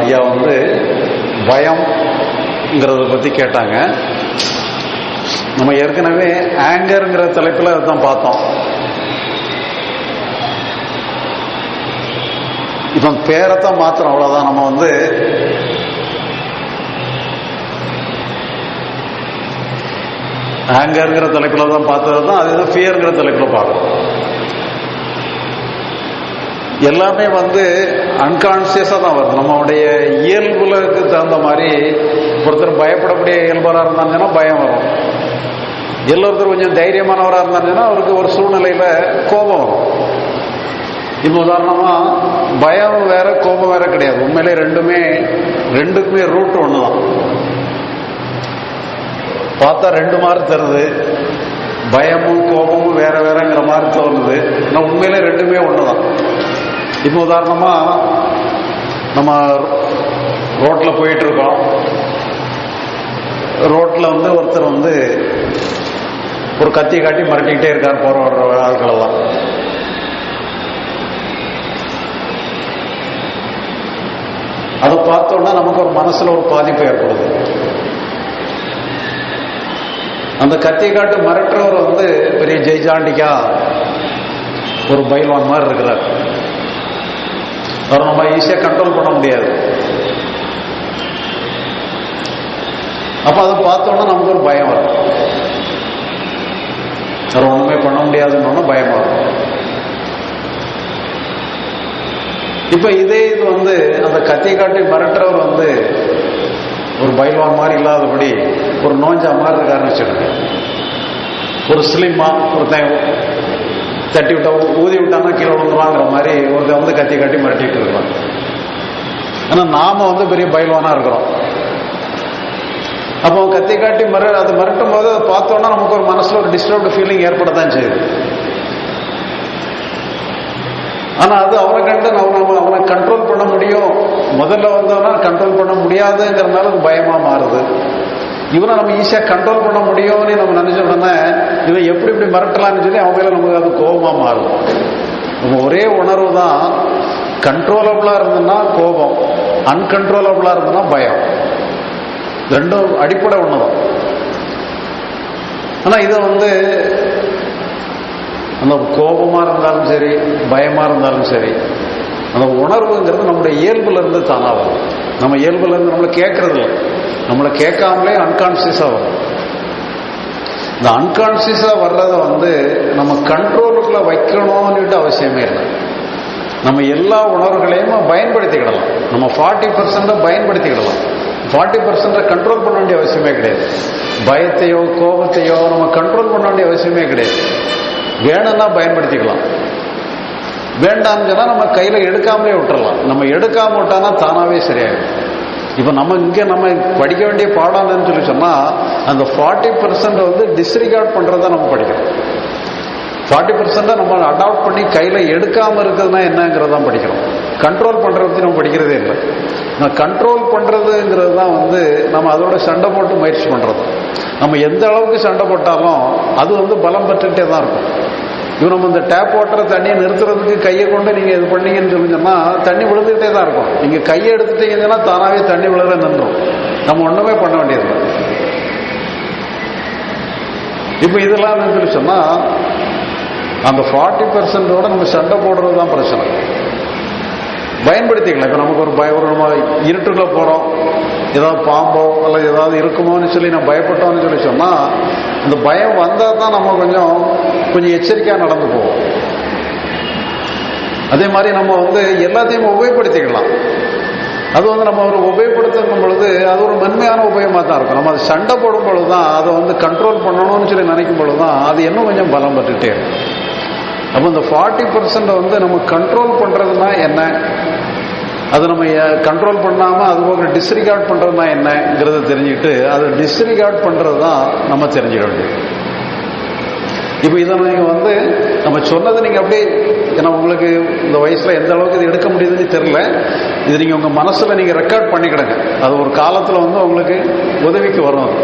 ஐயா வந்து பயம்ங்கிறத பற்றி கேட்டாங்க. நம்ம ஏற்கனவே ஆங்கருங்கிற தலைப்பில் அதுதான் பார்த்தோம். இப்போ பேரத்தான் மாத்திரம் அவ்வளோதான் நம்ம வந்து ஆங்கருங்கிற தலைப்பில் தான் பார்த்தது தான் அது ஃபியருங்கிற தலைப்பில் பார்க்கணும் எல்லாமே வந்து அன்கான்சியஸாக தான் வருது. நம்மளுடைய இயல்புகளுக்கு தகுந்த மாதிரி ஒருத்தர் பயப்படக்கூடிய இயல்பராக இருந்தாங்கன்னா பயம் வரும். எல்லோருத்தர் கொஞ்சம் தைரியமானவராக இருந்தாங்கன்னா அவருக்கு ஒரு சூழ்நிலையில் கோபம் வரும். இப்போ உதாரணமாக பயம் வேற கோபம் வேற கிடையாது. உண்மையிலே ரெண்டுமே ரெண்டுக்குமே ரூட் ஒன்று தான் பார்த்தா ரெண்டு மாதிரி தருது. பயமும் கோபமும் வேற வேறங்கிற மாதிரி தோணுது. ஆனால் உண்மையிலே ரெண்டுமே ஒன்று தான் இப்போ உதாரணமாக நம்ம ரோட்டில் போயிட்டு இருக்கோம் ரோட்டில் வந்து ஒருத்தர் வந்து ஒரு கத்தி காட்டி மிரட்டிக்கிட்டே இருக்கார் போகிற வர்ற ஆட்களெல்லாம். அதை பார்த்தோன்னா நமக்கு ஒரு மனசுல ஒரு பாதிப்பு ஏற்படுது. அந்த கத்தி காட்டு மிரட்டுறவர் வந்து பெரிய ஜெய்ஜாண்டிக்கா ஒரு பயில்வான் மாதிரி இருக்கிறார். அவரை நம்ம ஈஸியாக கண்ட்ரோல் பண்ண முடியாது. அப்போ அதை பார்த்தோன்னா நமக்கு ஒரு பயம் வரும். அவர் ஒன்றுமே பண்ண முடியாதுன்னு பயம் வரும். இப்போ இதே இது வந்து அந்த கத்தியை காட்டி மிரட்டுறவர் வந்து ஒரு பைல்வான் மாதிரி இல்லாதபடி ஒரு நோஞ்சா மாதிரி இருக்காருன்னு வச்சுருக்கேன் ஒரு ஸ்லிம்மா ஒருத்தன் தட்டி விட்டா ஊதி விட்டான்னா கீழே விழுந்துருவாங்கிற மாதிரி ஒருத்தன் வந்து கத்தி காட்டி மிரட்டிட்டு இருக்கிறோம் ஆனால் நாம வந்து பெரிய பயில்வானா இருக்கிறோம். அப்போ கத்தி காட்டி மிர அது மிரட்டும் போது அதை பார்த்தோன்னா நமக்கு ஒரு மனசுல ஒரு டிஸ்டர்ப்டு ஃபீலிங் ஏற்படத்தான் செய்யுது. ஆனா அது அவனை கண்டு நம்ம அவனை கண்ட்ரோல் பண்ண முடியும். முதல்ல வந்தோன்னா கண்ட்ரோல் பண்ண முடியாதுங்கிறதுனால அது பயமா மாறுது. இவனை நம்ம ஈஸியாக கண்ட்ரோல் பண்ண முடியும்னு நம்ம நினைச்ச உடனே இவன் எப்படி இப்படி மிரட்டலான்னு சொல்லி அவங்க நமக்கு அது கோபமாக மாறும். நம்ம ஒரே உணர்வு தான் கண்ட்ரோலபுளாக இருந்ததுன்னா கோபம் அன்கண்ட்ரோலபுளாக இருந்ததுன்னா பயம். ரெண்டும் அடிப்படை ஒண்ணுதான் ஆனால் இதை வந்து அந்த கோபமாக இருந்தாலும் சரி பயமாக இருந்தாலும் சரி அந்த உணர்வுங்கிறது நம்முடைய இயல்புலேருந்து தானாக வரும். நம்ம இயல்புலேருந்து நம்மளை கேட்கறது இல்லை நம்மளை கேட்காமலே அன்கான்சியஸா வரும். இந்த அன்கான்சியஸா வர்றதை வந்து நம்ம கண்ட்ரோலுக்குள்ள வைக்கணும்னுட்டு அவசியமே இல்லை. நம்ம எல்லா உணர்வுகளையும் பயன்படுத்திக்கிடலாம். நம்ம ஃபார்ட்டி பர்சன்ட பயன்படுத்திக்கிடலாம். ஃபார்ட்டி பர்சன்ட கண்ட்ரோல் பண்ண வேண்டிய அவசியமே கிடையாது. பயத்தையோ கோபத்தையோ நம்ம கண்ட்ரோல் பண்ண வேண்டிய அவசியமே கிடையாது. வேணும்னா பயன்படுத்திக்கலாம். வேண்டாம்னு சொன்னால் நம்ம கையில எடுக்காமலே விட்டுறலாம். நம்ம எடுக்காம விட்டானா தானாவே சரியாயிடும். இப்போ நம்ம இங்கே நம்ம படிக்க வேண்டிய பாடம்னு சொல்லி சொன்னால் அந்த ஃபார்ட்டி பர்சன்ட் வந்து டிஸ்ரிகார்ட் பண்றதை நம்ம படிக்கிறோம். ஃபார்ட்டி பர்சன்டா நம்ம அடாப்ட் பண்ணி கையில் எடுக்காமல் இருக்கிறதுனா என்னங்கிறத படிக்கிறோம். கண்ட்ரோல் பண்ணுறத பற்றி நம்ம படிக்கிறதே இல்லை. நம்ம கண்ட்ரோல் பண்ணுறதுங்கிறது தான் வந்து நம்ம அதோட சண்டை போட்டு முயற்சி பண்ணுறது நம்ம எந்த அளவுக்கு சண்டை போட்டாலும் அது வந்து பலம் பெற்றுகிட்டே தான் இருக்கும். இவன் நம்ம இந்த டேப் ஓட்டுற தண்ணியை நிறுத்துறதுக்கு கையை கொண்டு நீங்கள் இது பண்ணீங்கன்னு சொல்லிங்கன்னா தண்ணி விழுந்துகிட்டே தான் இருக்கும். நீங்கள் கையை எடுத்துட்டீங்கன்னா தானாகவே தண்ணி விழுற நின்றோம். நம்ம ஒன்றுமே பண்ண வேண்டியது இப்போ இதெல்லாம் சொல்லி சொன்னால் அந்த ஃபார்ட்டி பர்சன்டோட நம்ம சண்டை போடுறது தான் பிரச்சனை. பயன்படுத்திக்கலாம். இப்போ நமக்கு ஒரு பய ஒரு நம்ம இருட்டுக்குள்ள போகிறோம் ஏதாவது பாம்போ அல்லது ஏதாவது இருக்குமோன்னு சொல்லி நம்ம பயப்பட்டோம்னு சொல்லி சொன்னால் இந்த பயம் வந்தால் தான் நம்ம கொஞ்சம் கொஞ்சம் எச்சரிக்கையாக நடந்து போவோம். அதே மாதிரி நம்ம வந்து எல்லாத்தையும் உபயோகப்படுத்திக்கலாம். அது வந்து நம்ம ஒரு உபயோகப்படுத்தும் பொழுது அது ஒரு மென்மையான உபயோகமாக தான் இருக்கும். நம்ம அது சண்டை போடும் பொழுது தான் அதை வந்து கண்ட்ரோல் பண்ணணும்னு சொல்லி நினைக்கும் பொழுது தான் அது இன்னும் கொஞ்சம் பலம் பெற்றுகிட்டே இருக்கும். அப்போ இந்த ஃபார்ட்டி பர்சன்ட் வந்து நம்ம கண்ட்ரோல் பண்ணுறதுனா என்ன? அது நம்ம கண்ட்ரோல் பண்ணாமல் அது போக டிஸ்ரிகார்ட் பண்ணுறதுனா என்னங்கிறத தெரிஞ்சுக்கிட்டு அதை டிஸ்ரிகார்ட் பண்ணுறது தான் நம்ம தெரிஞ்சுக்க வேண்டியது. இப்போ இதை நீங்கள் வந்து நம்ம சொன்னதை நீங்கள் அப்படியே ஏன்னா உங்களுக்கு இந்த வயசில் எந்த அளவுக்கு இது எடுக்க முடியுதுன்னு தெரில இது நீங்கள் உங்கள் மனசில் நீங்கள் ரெக்கார்ட் பண்ணிக்கிடுங்க. அது ஒரு காலத்தில் வந்து உங்களுக்கு உதவிக்கு வரும் அது.